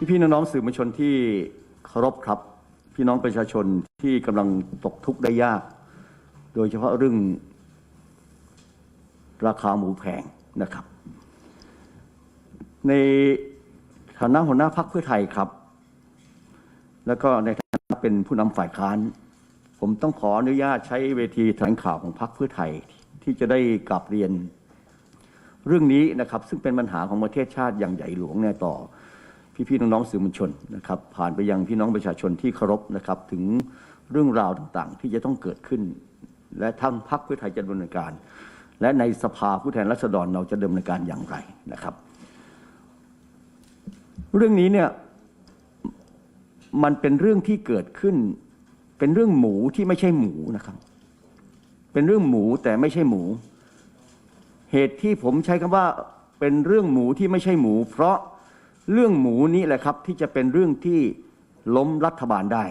พี่พี่ๆน้องๆสื่อมวลชนที่เคารพครับ พี่น้องประชาชนที่กำลังตกทุกข์ได้ยาก โดยเฉพาะเรื่องราคาหมูแพงนะครับ ในฐานะหัวหน้าพรรคเพื่อไทยครับ แล้วก็ในฐานะเป็นผู้นำฝ่ายค้าน ผมต้องขออนุญาตใช้เวทีแถลงข่าวของพรรคเพื่อไทยที่จะได้กลับเรียนเรื่องนี้นะครับ ซึ่งเป็นปัญหาของประเทศชาติอย่างใหญ่หลวงเนี่ยต่อ พี่ๆน้องๆสื่อมวลชนนะครับผ่านไปยังพี่น้องประชาชนที่เคารพนะครับถึงเรื่องราวต่างๆ ที่จะต้องเกิดขึ้น และทางพรรคเพื่อไทยจะดำเนินการ และในสภาผู้แทนราษฎรเราจะดำเนินการอย่างไรนะครับ เรื่องนี้เนี่ยมันเป็นเรื่องที่เกิดขึ้น เป็นเรื่องหมูที่ไม่ใช่หมูนะครับ เป็นเรื่องหมูแต่ไม่ใช่หมู เหตุที่ผมใช้คำว่าเป็นเรื่องหมูที่ไม่ใช่หมู เพราะ เรื่องหมูนี้แหละครับที่จะเป็นเรื่องที่ล้มรัฐบาลได้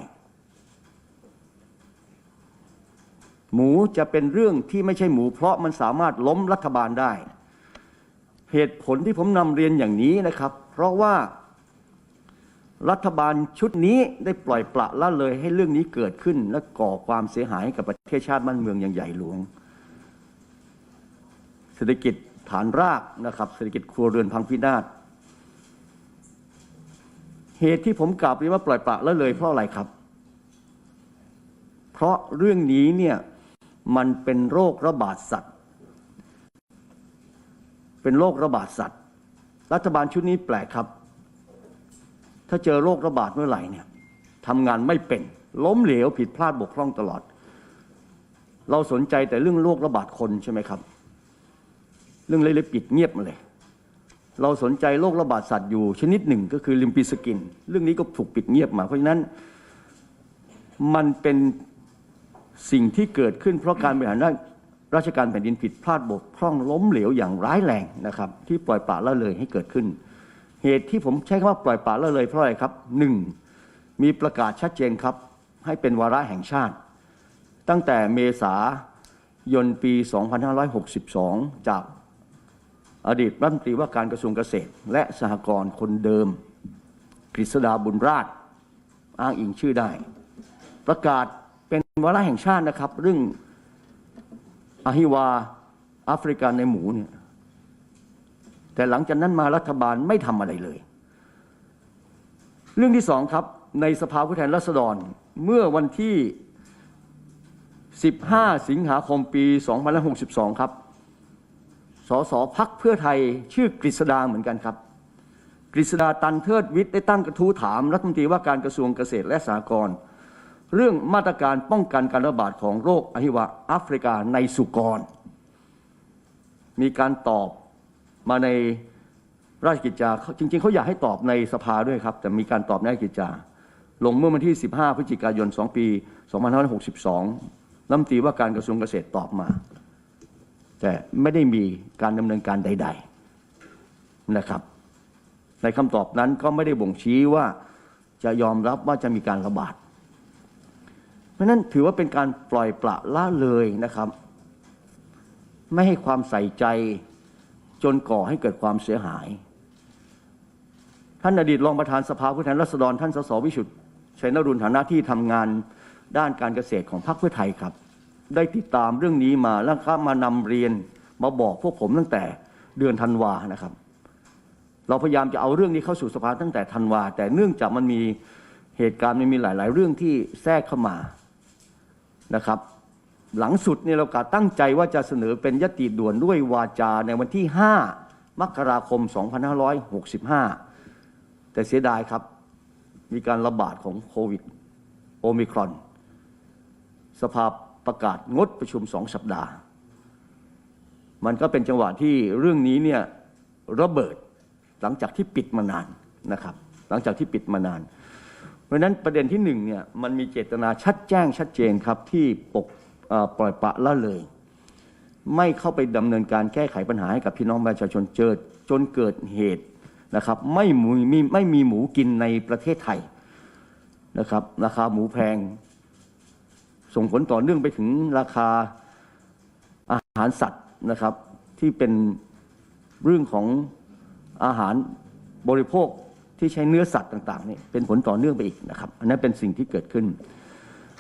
หมูจะเป็นเรื่องที่ไม่ใช่หมู เพราะมันสามารถล้มรัฐบาลได้ เหตุผลที่ผมนำเรียนอย่างนี้นะครับ เพราะว่ารัฐบาลชุดนี้ได้ปล่อยปละละเลยให้เรื่องนี้เกิดขึ้น และก่อความเสียหายกับประเทศชาติบ้านเมืองอย่างใหญ่หลวง เศรษฐกิจฐานรากนะครับ เศรษฐกิจครัวเรือนพังพินาศ เหตุที่ผมกล่าวไปว่าปล่อยปละละเลยเพราะอะไรครับ เพราะเรื่องนี้เนี่ยมันเป็นโรคระบาดสัตว์ เป็นโรคระบาดสัตว์ รัฐบาลชุดนี้แปลกครับ ถ้าเจอโรคระบาดเมื่อไหร่เนี่ยทำงานไม่เป็น ล้มเหลวผิดพลาดบกพร่องตลอด เราสนใจแต่เรื่องโรคระบาดคนใช่ไหมครับ เรื่องเล็กๆปิดเงียบมาเลย เราสนใจโรคระบาดสัตว์อยู่ชนิดหนึ่งก็คือลิมปีสกิน เรื่องนี้ก็ถูกปิดเงียบมา เพราะฉะนั้นมันเป็นสิ่งที่เกิดขึ้นเพราะการบริหารราชการแผ่นดินผิดพลาดบกพร่องล้มเหลวอย่างร้ายแรงนะครับ ที่ปล่อยปละละเลยให้เกิดขึ้น เหตุที่ผมใช้คำว่าปล่อยปละละเลยเพราะอะไรครับหนึ่งมีประกาศชัดเจนครับ ให้เป็นวาระแห่งชาติ ตั้งแต่เมษายนปี 2562 จาก อดีตรัฐมนตรีว่าการกระทรวงเกษตร และสหกรณ์คนเดิมกฤษดาบุญราชอ้างอิงชื่อได้ ประกาศเป็นวาระแห่งชาตินะครับ เรื่องอหิวาแอฟริกันในหมูเนี่ยแต่หลังจากนั้นมารัฐบาลไม่ทำอะไรเลย เรื่องที่สองครับในสภาผู้แทนราษฎรเมื่อวันที่ 15 สิงหาคมปี 2562 ครับ สสพักเพื่อไทยชื่อกฤษดาเหมือนกันครับ กฤษดาตันเทิดวิทย์ได้ตั้งกระทู้ถามรัฐมนตรีว่าการกระทรวงเกษตรและสหกรณ์เรื่องมาตรการป้องกันการระบาดของโรคอหิวาแอฟริกาในสุกร มีการตอบมาในราชกิจจาจริง ๆ เขาอยากให้ตอบในสภาด้วยครับ แต่มีการตอบในราชกิจจา ลงเมื่อวันที่ 15 พฤศจิกายน 2 ปี 2562รัฐมนตรีว่าการกระทรวงเกษตรตอบมา แต่ไม่ได้มีการดำเนินการใด ๆนะครับ ในคำตอบนั้นก็ไม่ได้บ่งชี้ว่าจะยอมรับว่าจะมีการระบาด เพราะนั้นถือว่าเป็นการปล่อยปละละเลยนะครับ ไม่ให้ความใส่ใจจนก่อให้เกิดความเสียหาย ท่านอดีตรองประธานสภาผู้แทนราษฎรท่านสสวิชุตชัยนรุณฐานะที่ทำงานด้านการเกษตรของพรรคเพื่อไทยครับ ได้ติดตามเรื่องนี้มาแล้วก็มานำเรียนมาบอกพวกผมตั้งแต่เดือนธันวานะครับ เราพยายามจะเอาเรื่องนี้เข้าสู่สภาตั้งแต่ธันวา แต่เนื่องจากมันมีเหตุการณ์มันมีหลาย ๆ เรื่องที่แทรกเข้ามานะครับ หลังสุดเนี่ยเรากะตั้งใจว่าจะเสนอเป็นยติด่วนด้วยวาจาในวันที่ 5 มกราคม 2565 แต่เสียดายครับ มีการระบาดของโควิดโอมิครอน สภา ประกาศงดประชุมสองสัปดาห์ มันก็เป็นจังหวะที่เรื่องนี้เนี่ยระเบิดหลังจากที่ปิดมานานนะครับ หลังจากที่ปิดมานาน เพราะนั้นประเด็นที่หนึ่งเนี่ยมันมีเจตนาชัดแจ้งชัดเจนครับที่ปกปล่อยปละละเลย ไม่เข้าไปดำเนินการแก้ไขปัญหาให้กับพี่น้องประชาชนเจอจนเกิดเหตุนะครับไม่หมูมีไม่มีหมูกินในประเทศไทยนะครับราคาหมูแพง ส่งผลต่อเนื่องไปถึงราคาอาหารสัตว์นะครับ ที่เป็นเรื่องของอาหารบริโภคที่ใช้เนื้อสัตว์ต่างๆนี่เป็นผลต่อเนื่องไปอีกนะครับ อันนั้นเป็นสิ่งที่เกิดขึ้น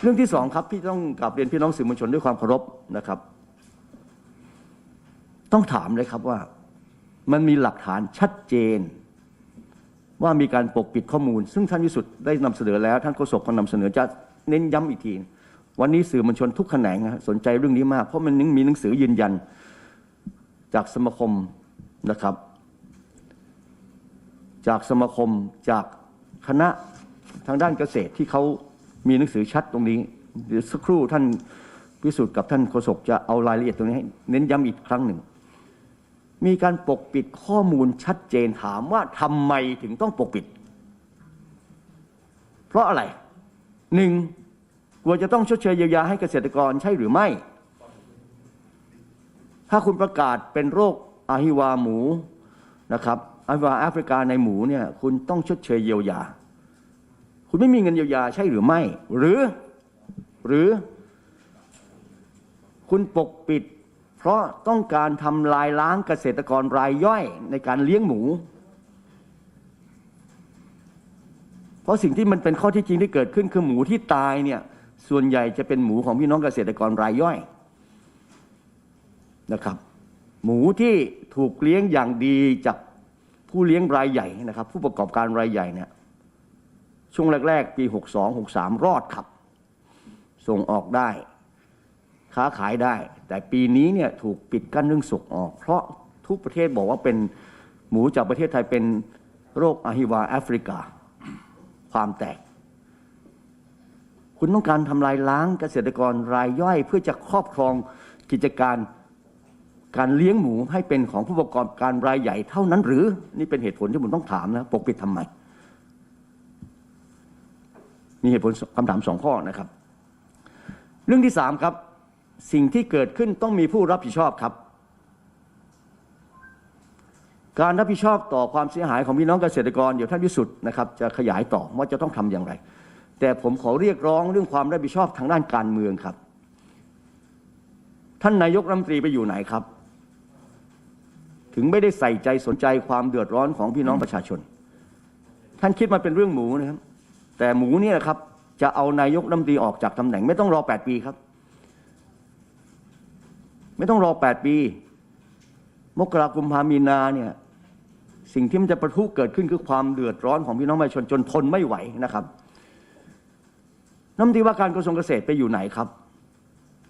เรื่องที่สองครับที่ต้องกลับเรียนพี่น้องสื่อมวลชนด้วยความเคารพนะครับ ต้องถามเลยครับว่ามันมีหลักฐานชัดเจน ว่ามีการปกปิดข้อมูล ซึ่งท่านวิสุทธ์ได้นำเสนอแล้ว ท่านโฆษกก็นำเสนอจะเน้นย้ำอีกที วันนี้สื่อมวลชนทุกแขนงสนใจเรื่องนี้มาก เพราะมันมีหนังสือยืนยันจากสมาคมนะครับ จากสมาคมจากคณะทางด้านเกษตรที่เขามีหนังสือชัดตรงนี้เดี๋ยวสักครู่ท่านพิสุทธิ์กับท่านโฆษกจะเอารายละเอียดตรงนี้ให้เน้นย้ำอีกครั้งหนึ่ง มีการปกปิดข้อมูลชัดเจนถามว่าทำไมถึงต้องปกปิด เพราะอะไรหนึ่ง กลัวจะต้องชดเชยเยียวยาให้เกษตรกรใช่หรือไม่ ถ้าคุณประกาศเป็นโรคอาฮิวาหมูนะครับอาฮิวาแอฟริกาในหมูเนี่ยคุณต้องชดเชยเยียวยา คุณไม่มีเงินเยียวยาใช่หรือไม่ หรือหรือ คุณปกปิด เพราะต้องการทำลายล้างเกษตรกรรายย่อยในการเลี้ยงหมูเพราะสิ่งที่มันเป็นข้อที่จริงที่เกิดขึ้นคือหมูที่ตายเนี่ย ส่วนใหญ่จะเป็นหมูของพี่น้องเกษตรกรรายย่อยนะครับ หมูที่ถูกเลี้ยงอย่างดีจากผู้เลี้ยงรายใหญ่นะครับ ผู้ประกอบการรายใหญ่เนี่ยช่วงแรก ๆ ปี 62 63 รอดครับ ส่งออกได้ ค้าขายได้ แต่ปีนี้เนี่ยถูกปิดกั้นเรื่องส่งออก เพราะทุกประเทศบอกว่าเป็นหมูจากประเทศไทยเป็นโรคอะฮิวาแอฟริกา ความแตก คุณต้องการทำลายล้างเกษตรกรรายย่อยเพื่อจะครอบครองกิจการการเลี้ยงหมูให้เป็นของผู้ประกอบการรายใหญ่เท่านั้นหรือ นี่เป็นเหตุผลที่ผมต้องถามนะปกปิดทำไม มีเหตุผลคำถามสองข้อนะครับ เรื่องที่สามครับ สิ่งที่เกิดขึ้นต้องมีผู้รับผิดชอบครับ การรับผิดชอบต่อความเสียหายของพี่น้องเกษตรกรเดี๋ยวท่านวิสุทธ์นะครับจะขยายต่อว่าจะต้องทำอย่างไร แต่ผมขอเรียกร้องเรื่องความรับผิดชอบทางด้านการเมืองครับ ท่านนายกรัฐมนตรีไปอยู่ไหนครับ ถึงไม่ได้ใส่ใจสนใจความเดือดร้อนของพี่น้องประชาชน ท่านคิดมาเป็นเรื่องหมูนะครับ แต่หมูเนี่ยนะครับ จะเอานายกรัฐมนตรีออกจากตำแหน่ง ไม่ต้องรอ 8 ปีครับ ไม่ต้องรอ 8 ปี มกราคมพามีนาเนี่ยสิ่งที่มันจะประทุเกิดขึ้นคือความเดือดร้อนของพี่น้องประชาชนจนทนไม่ไหวนะครับ นตรีว่าการกระทรวงเกษตรไปอยู่ไหนครับ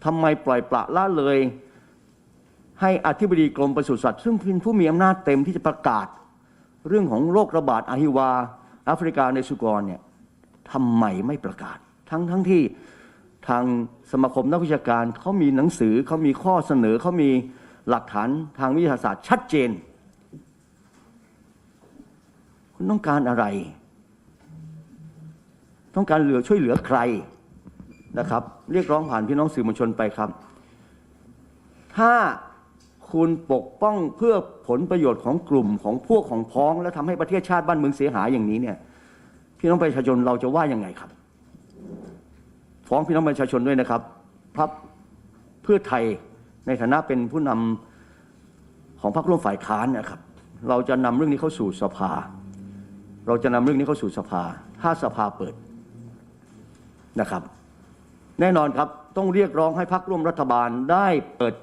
ทำไมปล่อยปละละเลย ให้อธิบดีกรมปศุสัตว์ซึ่งเป็นผู้มีอำนาจเต็มที่จะประกาศ เรื่องของโรคระบาดอาฮิวาแอฟริกาในสุกรเนี่ยทำไมไม่ประกาศ ทั้งทั้งที่ทางสมาคมนักวิชาการเขามีหนังสือเขามีข้อเสนอเขามีหลักฐานทางวิทยาศาสตร์ชัดเจน คุณต้องการอะไร ต้องการเหลือช่วยเหลือใครนะครับ เรียกร้องผ่านพี่น้องสื่อมวลชนไปครับ ถ้าคุณปกป้องเพื่อผลประโยชน์ของกลุ่มของพวกของพ้อง และทำให้ประเทศชาติบ้านเมืองเสียหายอย่างนี้เนี่ยพี่น้องประชาชนเราจะว่ายังไงครับ ฟ้องพี่น้องประชาชนด้วยนะครับพับเพื่อไทยในฐานะเป็นผู้นำของพรรคร่วมฝ่ายค้านนะครับ เราจะนำเรื่องนี้เข้าสู่สภา เราจะนำเรื่องนี้เข้าสู่สภา ถ้าสภาเปิด นะครับ แน่นอนครับต้องเรียกร้องให้พรรคร่วมรัฐบาลได้เปิด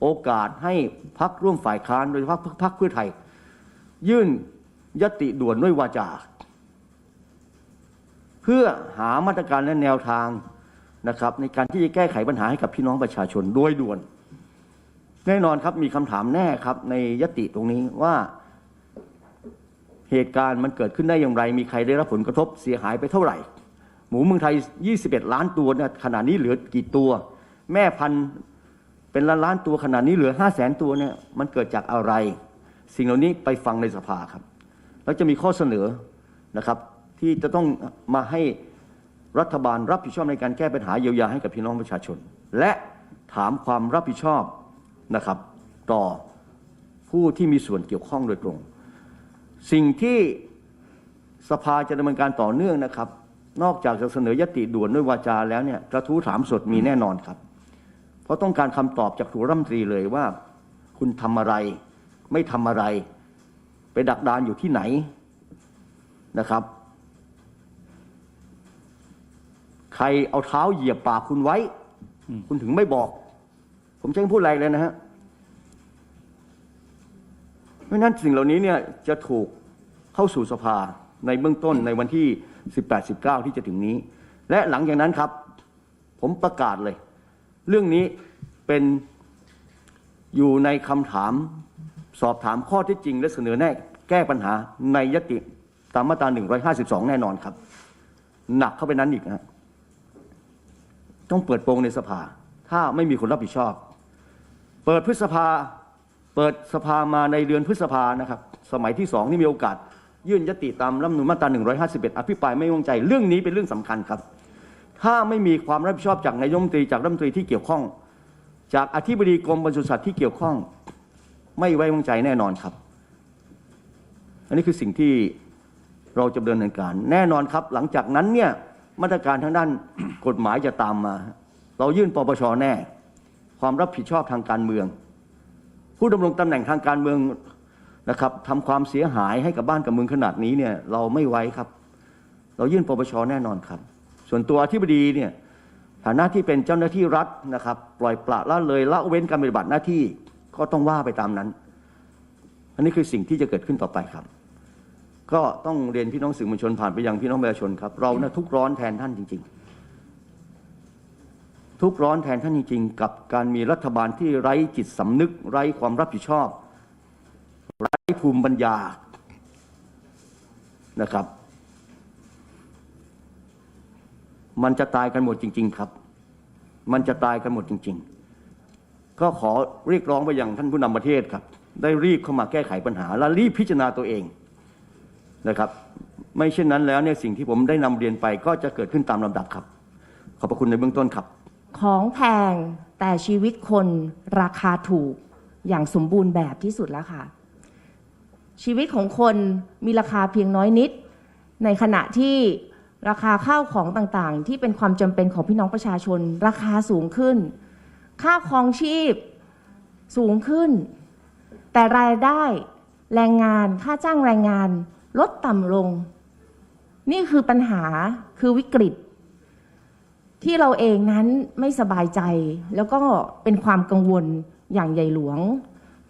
โอกาสให้พรรคร่วมฝ่ายค้านโดยเฉพาะพรรคเพื่อไทย ยื่นยติด่วนด้วยวาจาเพื่อหามาตรการและแนวทางนะครับ ในการที่จะแก้ไขปัญหาให้กับพี่น้องประชาชนโดยด่วน แน่นอนครับมีคำถามแน่ครับในยติตรงนี้ว่าเหตุการณ์มันเกิดขึ้นได้อย่างไร มีใครได้รับผลกระทบเสียหายไปเท่าไหร่ มูเมืองไทย 21 ล้านตัวเนี่ยขณะนี้เหลือกี่ตัว แม่พันธุ์เป็นล้านล้านตัวขณะนี้เหลือ 5 0 0แสนตัวเนี่ยมันเกิดจากอะไร สิ่งเหล่านี้ไปฟังในสภาครับ แล้วจะมีข้อเสนอนะครับ ที่จะต้องมาให้รัฐบาลรับผิดชอบในการแก้ปัญหาเยียวยาให้กับพี่น้องประชาชน และถามความรับผิดชอบนะครับ ต่อผู้ที่มีส่วนเกี่ยวข้องโดยตรง สิ่งที่สภาจะดำเนินการต่อเนื่องนะครับ นอกจากจะเสนอยติด่วนด้วยวาจาแล้วเนี่ยกระทู้ถามสดมีแน่นอนครับ เพราะต้องการคำตอบจากถูรัฐมนตรีเลยว่า คุณทำอะไร ไม่ทำอะไร ไปดักดานอยู่ที่ไหนนะครับ ใครเอาเท้าเหยียบปากคุณไว้ คุณถึงไม่บอก ผมจะไม่พูดอะไรเลยนะฮะเพราะนั้นสิ่งเหล่านี้เนี่ยจะถูกเข้าสู่สภาในเบื้องต้นในวันที่ 18-19 ที่จะถึงนี้ และหลังจากนั้นครับ ผมประกาศเลย เรื่องนี้เป็นอยู่ในคำถามสอบถามข้อที่จริง และเสนอแน่แก้ปัญหาในยติตามมาตรา 152 แน่นอนครับ หนักเข้าไปนั้นอีกนะต้องเปิดโปงในสภา ถ้าไม่มีคนรับผิดชอบ เปิดพฤษภา เปิดสภามาในเดือนพฤษภานะครับ สมัยที่สองที่มีโอกาส ยื่นยติตามรัฐธรรมนูญมาตรา 151 อภิปรายไม่วางใจ เรื่องนี้เป็นเรื่องสำคัญครับ ถ้าไม่มีความรับผิดชอบจากนายรัฐมนตรีจากรัฐมนตรีที่เกี่ยวข้อง จากอธิบดีกรมปศุสัตว์ที่เกี่ยวข้อง ไม่ไว้วางใจแน่นอนครับ อันนี้คือสิ่งที่เราจะดำเนินการ แน่นอนครับ หลังจากนั้นเนี่ยมาตรการทางด้านกฎหมายจะตามมา เรายื่นปปชแน่ ความรับผิดชอบทางการเมือง ผู้ดำรงตำแหน่งทางการเมือง นะครับทำความเสียหายให้กับบ้านกับเมืองขนาดนี้เนี่ยเราไม่ไว้ครับ เรายื่นปปชแน่นอนครับ ส่วนตัวอธิบดีเนี่ยฐานะที่เป็นเจ้าหน้าที่รัฐนะครับ ปล่อยปละละเลยละเว้นการปฏิบัติหน้าที่ก็ต้องว่าไปตามนั้น อันนี้คือสิ่งที่จะเกิดขึ้นต่อไปครับ ก็ต้องเรียนพี่น้องสื่อมวลชนผ่านไปยังพี่น้องประชาชนครับ เรานะทุกขร้อนแทนท่านจริง ๆ ทุกขร้อนแทนท่านจริง ๆ กับการมีรัฐบาลที่ไร้จิตสำนึก ไร้ความรับผิดชอบ ภูมิปัญญานะครับ มันจะตายกันหมดจริง ๆ ครับ มันจะตายกันหมดจริง ๆ ก็ขอเรียกร้องไปยังท่านผู้นำประเทศครับ ได้รีบเข้ามาแก้ไขปัญหา และรีบพิจารณาตัวเองนะครับ ไม่เช่นนั้นแล้วเนี่ยสิ่งที่ผมได้นำเรียนไปก็จะเกิดขึ้นตามลำดับครับ ขอบพระคุณในเบื้องต้นครับ ของแพงแต่ชีวิตคนราคาถูกอย่างสมบูรณ์แบบที่สุดแล้วค่ะ ชีวิตของคนมีราคาเพียงน้อยนิด ในขณะที่ราคาข้าวของต่างๆ ที่เป็นความจำเป็นของพี่น้องประชาชน ราคาสูงขึ้น ค่าครองชีพสูงขึ้น แต่รายได้แรงงานค่าจ้างแรงงานลดต่ำลง นี่คือปัญหาคือวิกฤต ที่เราเองนั้นไม่สบายใจ แล้วก็เป็นความกังวลอย่างใหญ่หลวง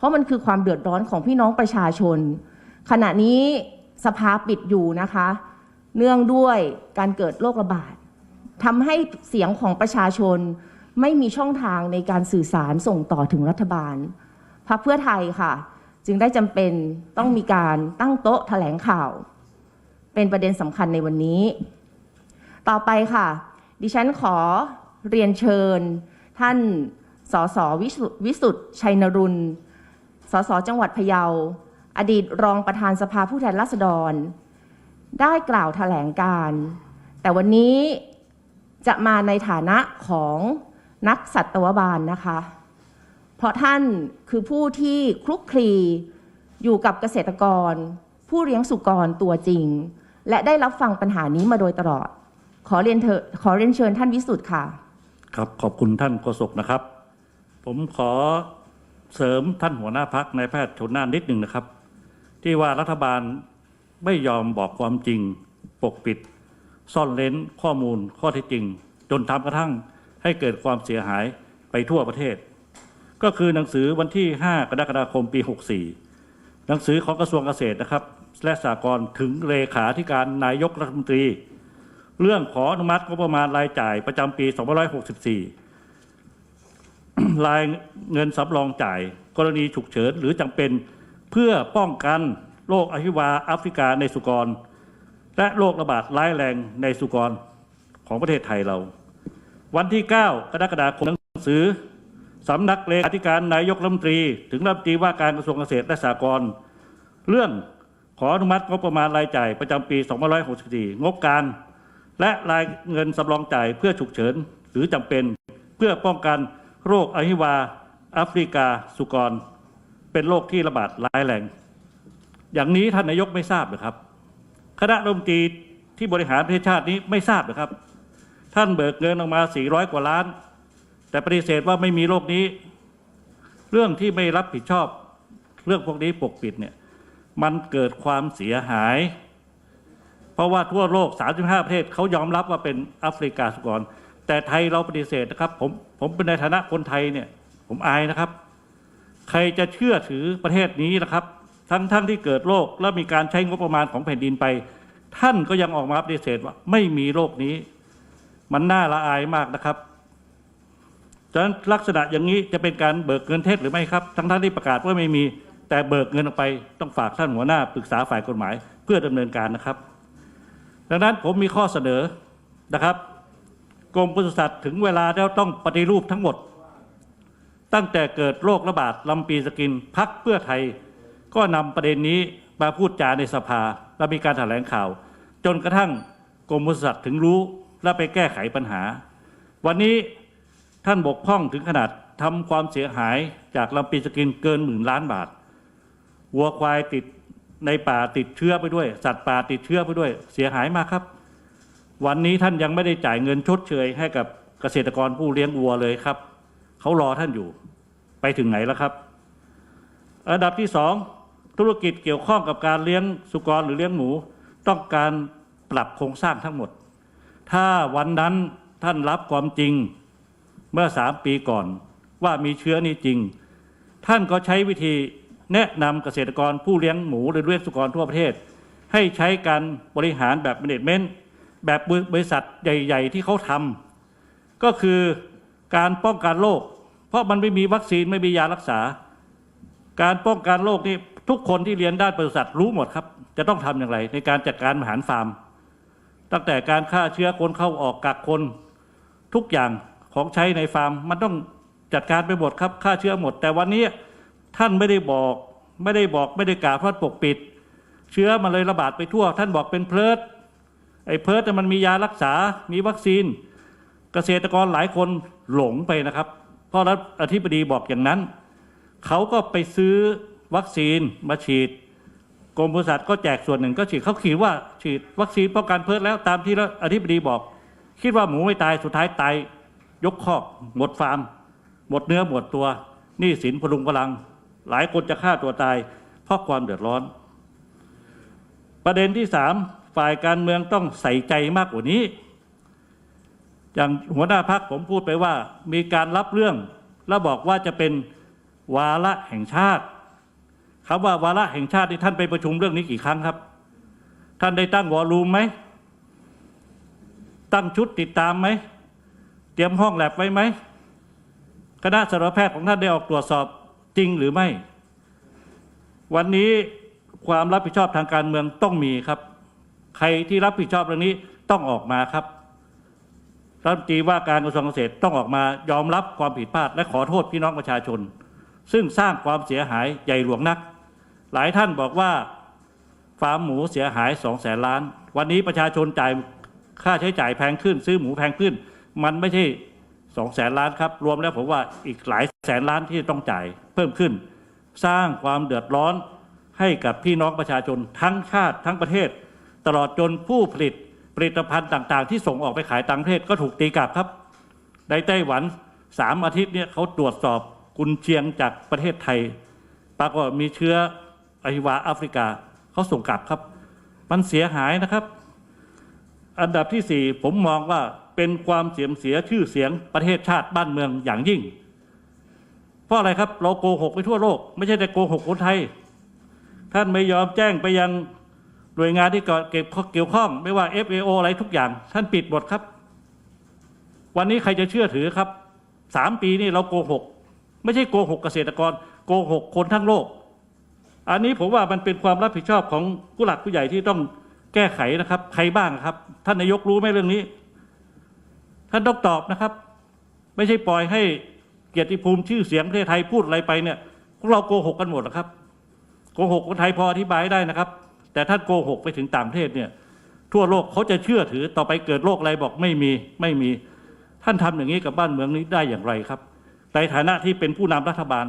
ราะมันคือความเดือดร้อนของพี่น้องประชาชน ขณะนี้สภาปิดอยู่นะคะ เนื่องด้วยการเกิดโรคระบาดทำให้เสียงของประชาชนไม่มีช่องทางในการสื่อสารส่งต่อถึงรัฐบาลพรรคเพื่อไทยค่ะ จึงได้จำเป็นต้องมีการตั้งโต๊ะแถลงข่าว เป็นประเด็นสำคัญในวันนี้ ต่อไปค่ะ ดิฉันขอเรียนเชิญ ท่านสสวิสุทธ์ชัยนรุณ สสจังหวัดพะเยา อดีตรองประธานสภาผู้แทนราษฎร ได้กล่าวแถลงการ แต่วันนี้จะมาในฐานะของนักสัตวบาลนะคะ เพราะท่านคือผู้ที่คลุกคลีอยู่กับเกษตรกร ผู้เลี้ยงสุกรตัวจริง และได้รับฟังปัญหานี้มาโดยตลอด ขอเรียนเถอะขอเรียนเชิญท่านวิสุทธ์ค่ะ ครับขอบคุณท่านโฆษกนะครับ ผมขอ เสริมท่านหัวหน้าพักนายแพทย์ชนน่านนิดหนึ่งนะครับ ที่ว่ารัฐบาลไม่ยอมบอกความจริง ปกปิด ซ่อนเร้นข้อมูลข้อเท็จจริง จนทำกระทั่งให้เกิดความเสียหายไปทั่วประเทศ ก็คือหนังสือวันที่ 5 กรกฎาคมปี 64 หนังสือของกระทรวงเกษตรนะครับ และสหกรถึงเลขาธิการนายกรัฐมนตรี เรื่องขออนุมัติงบประมาณรายจ่ายประจำปี 2564 รายเงินสำรองจ่าย กรณีฉุกเฉินหรือจำเป็นเพื่อป้องกันโรคอหิวาแอฟริกาในสุกร และโรคระบาดร้ายแรงในสุกรของประเทศไทยเรา วันที่ 9 กรกฎาคมหนังสือสำนักเลขาธิการนายกรัฐมนตรี ถึงรัฐมนตรีว่าการกระทรวงเกษตรและสหกรณ์เรื่องขออนุมัติงบประมาณรายจ่ายประจำปี 2564 งบการ และรายเงินสำรองจ่ายเพื่อฉุกเฉินหรือจำเป็นเพื่อป้องกัน โรคอหิวาแอฟริกาสุกร เป็นโรคที่ระบาดร้ายแรง อย่างนี้ท่านนายกไม่ทราบหรือครับ คณะรัฐมนตรีที่บริหารประเทศชาตินี้ไม่ทราบหรือครับ ท่านเบิกเงินออกมา 400 กว่าล้าน แต่ปฏิเสธว่าไม่มีโรคนี้ เรื่องที่ไม่รับผิดชอบ เรื่องพวกนี้ปกปิดเนี่ยมันเกิดความเสียหาย เพราะว่าทั่วโลก 35 ประเทศเขายอมรับว่าเป็นแอฟริกาสุกร แต่ไทยเราปฏิเสธนะครับ ผมผมเป็นในฐานะคนไทยเนี่ย ผมอายนะครับ ใครจะเชื่อถือประเทศนี้นะครับ ทั้งทั้งที่เกิดโรคและมีการใช้งบประมาณของแผ่นดินไป ท่านก็ยังออกมาปฏิเสธว่า ไม่มีโรคนี้ มันน่าละอายมากนะครับฉะนั้นลักษณะอย่างนี้จะเป็นการเบิกเงินเท็จหรือไม่ครับ ทั้งทั้งที่ประกาศว่าไม่มีแต่เบิกเงินออกไปต้องฝากท่านหัวหน้าปรึกษาฝ่ายกฎหมาย เพื่อดำเนินการนะครับ ดังนั้นผมมีข้อเสนอนะครับ กรมปศุสัตว์ถึงเวลาแล้วต้องปฏิรูปทั้งหมด ตั้งแต่เกิดโรคระบาดลำปีสกินพักเพื่อไทย ก็นำประเด็นนี้มาพูดจาในสภาและมีการแถลงข่าว จนกระทั่งกรมปศุสัตว์ถึงรู้และไปแก้ไขปัญหา วันนี้ท่านบกพร่องถึงขนาดทำความเสียหายจากลำปีสกินเกินหมื่นล้านบาทวัวควายติดในป่าติดเชื้อไปด้วย สัตว์ป่าติดเชื้อไปด้วย เสียหายมากครับ วันนี้ท่านยังไม่ได้จ่ายเงินชดเชยให้กับเกษตรกรผู้เลี้ยงวัวเลยครับ เขารอท่านอยู่ ไปถึงไหนแล้วครับ อันดับที่สองธุรกิจเกี่ยวข้องกับการเลี้ยงสุกรหรือเลี้ยงหมู ต้องการปรับโครงสร้างทั้งหมด ถ้าวันนั้นท่านรับความจริงเมื่อสามปีก่อนว่ามีเชื้อนี้จริง ท่านก็ใช้วิธีแนะนำเกษตรกรผู้เลี้ยงหมูหรือเลี้ยงสุกรทั่วประเทศ ให้ใช้การบริหารแบบ management แบบบริษัทใหญ่ ๆ ที่เขาทำก็คือการป้องกันโรคเพราะมันไม่มีวัคซีนไม่มียารักษา การป้องกันโรคนี่ทุกคนที่เรียนด้านปศุสัตว์รู้หมดครับ จะต้องทำอย่างไร ในการจัดการอาหารฟาร์ม ตั้งแต่การฆ่าเชื้อคนเข้าออกกักคน ทุกอย่างของใช้ในฟาร์ม มันต้องจัดการไปหมดครับฆ่าเชื้อหมด แต่วันนี้ท่านไม่ได้บอก ไม่ได้บอกไม่ได้กล่าวเพราะปกปิด เชื้อมันเลยระบาดไปทั่ว ท่านบอกเป็นเพลิด ไอ้เพิร์ดมันมียารักษา มีวัคซีน เกษตรกรหลายคนหลงไปนะครับ เพราะรัฐอธิบดีบอกอย่างนั้น เขาก็ไปซื้อวัคซีนมาฉีด กรมปศุสัตว์ก็แจกส่วนหนึ่งก็ฉีดเขาขีดว่าฉีดวัคซีนป้องกันเพิร์ดแล้วตามที่อธิบดีบอก คิดว่าหมูไม่ตายสุดท้ายตายยกคอกหมดฟาร์ม หมดเนื้อหมดตัวนี้สินพลุงพลัง หลายคนจะฆ่าตัวตายเพราะความเดือดร้อน ประเด็นที่สาม ฝ่ายการเมืองต้องใส่ใจมากกว่านี้ อย่างหัวหน้าพักผมพูดไปว่า มีการรับเรื่อง แล้วบอกว่าจะเป็นวาระแห่งชาติคำว่าวาระแห่งชาติที่ท่านไปประชุมเรื่องนี้กี่ครั้งครับ ท่านได้ตั้งวอลลุ่มไหมตั้งชุดติดตามไหมเตรียมห้องแลบไว้ไหมคณะสัตวแพทย์ของท่านได้ออกตรวจสอบจริงหรือไม่ วันนี้ความรับผิดชอบทางการเมืองต้องมีครับ ใครที่รับผิดชอบเรื่องนี้ต้องออกมาครับรัฐมนตรีว่าการกระทรวงเกษตรต้องออกมายอมรับความผิดพลาดและขอโทษพี่น้องประชาชน ซึ่งสร้างความเสียหายใหญ่หลวงนัก หลายท่านบอกว่าฟาร์มหมูเสียหายสองแสนล้าน วันนี้ประชาชนจ่ายค่าใช้จ่ายแพงขึ้น ซื้อหมูแพงขึ้น มันไม่ใช่สองแสนล้านครับ รวมแล้วผมว่าอีกหลายแสนล้านที่ต้องจ่ายเพิ่มขึ้น สร้างความเดือดร้อนให้กับพี่น้องประชาชนทั้งชาติทั้งประเทศ ตลอดจนผู้ผลิตผลิตภัณฑ์ต่างๆ ที่ส่งออกไปขายต่างประเทศก็ถูกตีกลับครับ ในไต้หวันสามอาทิตย์เนี่ยเขาตรวจสอบกุนเชียงจากประเทศไทย ปรากฏมีเชื้ออหิวาแอฟริกาเขาส่งกลับครับ มันเสียหายนะครับ อันดับที่สี่ผมมองว่าเป็นความเสียมเสียชื่อเสียงประเทศชาติบ้านเมืองอย่างยิ่ง เพราะอะไรครับ เราโกหกไปทั่วโลก ไม่ใช่แต่โกหกคนไทย ท่านไม่ยอมแจ้งไปยัง หน่วยงานที่เก็บเกี่ยวข้อง ไม่ว่า FAO อะไรทุกอย่าง ท่านปิดหมดครับ วันนี้ใครจะเชื่อถือครับสามปีนี่เราโกหก ไม่ใช่โกหกเกษตรกร โกหกคนทั้งโลก อันนี้ผมว่ามันเป็นความรับผิดชอบของผู้หลักผู้ใหญ่ที่ต้องแก้ไขนะครับ ใครบ้างครับ ท่านนายกรู้ไหมเรื่องนี้ ท่านต้องตอบนะครับ ไม่ใช่ปล่อยให้เกียรติภูมิชื่อเสียงประเทศไทยพูดอะไรไปเนี่ยพวกเราโกหกกันหมดนะครับโกหกคนไทยพออธิบายได้นะครับ แต่ท่านโกหกไปถึงต่างประเทศเนี่ยทั่วโลกเขาจะเชื่อถือต่อไปเกิดโรคอะไรบอกไม่มีไม่มี ท่านทำอย่างนี้กับบ้านเมืองนี้ได้อย่างไรครับในฐานะที่เป็นผู้นำรัฐบาล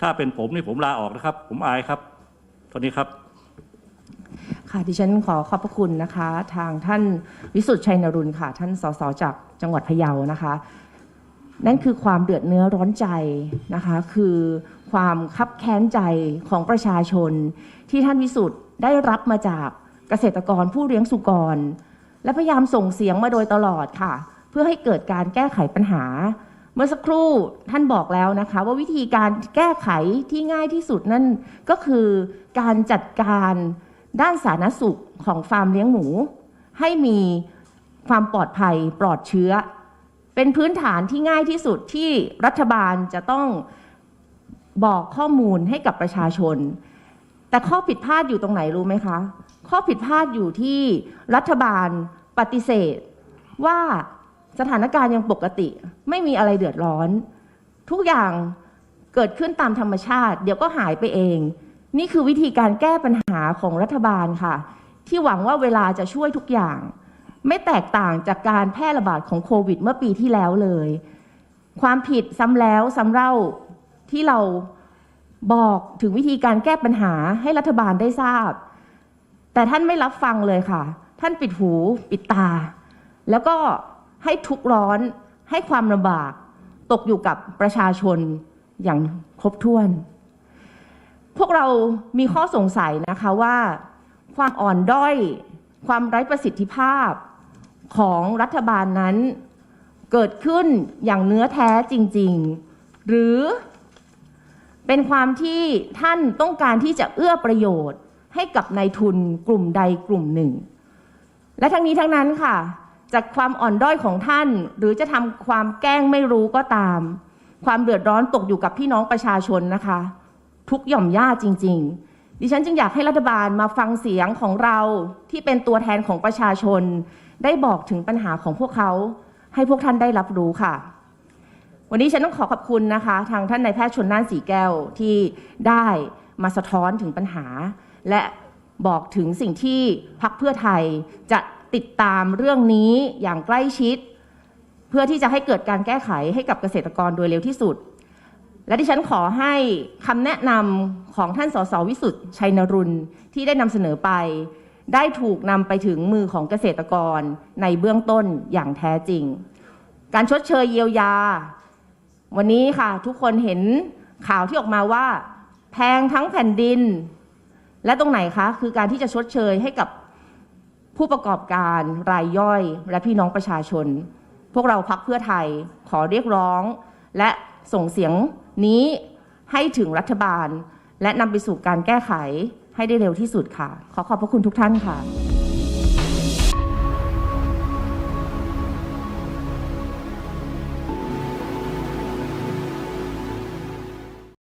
ถ้าเป็นผมนี่ผมลาออกนะครับ ผมอายครับตอนนี้ครับ ค่ะดิฉันขอขอบพระคุณนะคะ ทางท่านวิสุทธิ์ชัยนรุณค่ะ ท่านสสจากจังหวัดพะเยานะคะ นั่นคือความเดือดเนื้อร้อนใจนะคะ คือความคับแค้นใจของประชาชนที่ท่านวิสุทธ์ ได้รับมาจากเกษตรกรผู้เลี้ยงสุกร และพยายามส่งเสียงมาโดยตลอดค่ะ เพื่อให้เกิดการแก้ไขปัญหา เมื่อสักครู่ท่านบอกแล้วนะคะ ว่าวิธีการแก้ไขที่ง่ายที่สุดนั่นก็คือการจัดการด้านสาธารณสุขของฟาร์มเลี้ยงหมู ให้มีความปลอดภัยปลอดเชื้อ เป็นพื้นฐานที่ง่ายที่สุดที่รัฐบาลจะต้องบอกข้อมูลให้กับประชาชน แต่ข้อผิดพลาดอยู่ตรงไหนรู้ไหมคะ ข้อผิดพลาดอยู่ที่รัฐบาลปฏิเสธ ว่าสถานการณ์ยังปกติ ไม่มีอะไรเดือดร้อน ทุกอย่างเกิดขึ้นตามธรรมชาติ เดี๋ยวก็หายไปเอง นี่คือวิธีการแก้ปัญหาของรัฐบาลค่ะ ที่หวังว่าเวลาจะช่วยทุกอย่าง ไม่แตกต่างจากการแพร่ระบาดของโควิด เมื่อปีที่แล้วเลย ความผิดซ้ำแล้วซ้ำเล่าที่เรา บอกถึงวิธีการแก้ปัญหาให้รัฐบาลได้ทราบ แต่ท่านไม่รับฟังเลยค่ะ ท่านปิดหูปิดตา แล้วก็ให้ทุกข์ร้อนให้ความลำบาก ตกอยู่กับประชาชนอย่างครบถ้วน พวกเรามีข้อสงสัยนะคะว่า ความอ่อนด้อย ความไร้ประสิทธิภาพของรัฐบาลนั้น เกิดขึ้นอย่างเนื้อแท้จริง ๆ หรือ เป็นความที่ท่านต้องการที่จะเอื้อประโยชน์ให้กับนายทุนกลุ่มใดกลุ่มหนึ่ง และทั้งนี้ทั้งนั้นค่ะ จากความอ่อนด้อยของท่าน หรือจะทำความแกล้งไม่รู้ก็ตาม ความเดือดร้อนตกอยู่กับพี่น้องประชาชนนะคะ ทุกหย่อมย่าจริง ๆ ดิฉันจึงอยากให้รัฐบาลมาฟังเสียงของเราที่เป็นตัวแทนของประชาชน ได้บอกถึงปัญหาของพวกเขา ให้พวกท่านได้รับรู้ค่ะ วันนี้ฉันต้องขอขอบคุณนะคะ ทางท่านนายแพทย์ชนน่านสีแก้วที่ได้มาสะท้อนถึงปัญหา และบอกถึงสิ่งที่พักเพื่อไทยจะติดตามเรื่องนี้อย่างใกล้ชิด เพื่อที่จะให้เกิดการแก้ไขให้กับเกษตรกรโดยเร็วที่สุด และดิฉันขอให้คำแนะนำของท่านสสวิสุทธ์ชัยนรุนที่ได้นำเสนอไป ได้ถูกนำไปถึงมือของเกษตรกรในเบื้องต้นอย่างแท้จริง การชดเชยเยียวยา วันนี้ค่ะทุกคนเห็นข่าวที่ออกมาว่า แพงทั้งแผ่นดิน และตรงไหนคะ คือการที่จะชดเชยให้กับผู้ประกอบการรายย่อย และพี่น้องประชาชน พวกเราพักเพื่อไทยขอเรียกร้อง และส่งเสียงนี้ให้ถึงรัฐบาล และนำไปสู่การแก้ไขให้ได้เร็วที่สุดค่ะ ขอขอบพระคุณทุกท่านค่ะ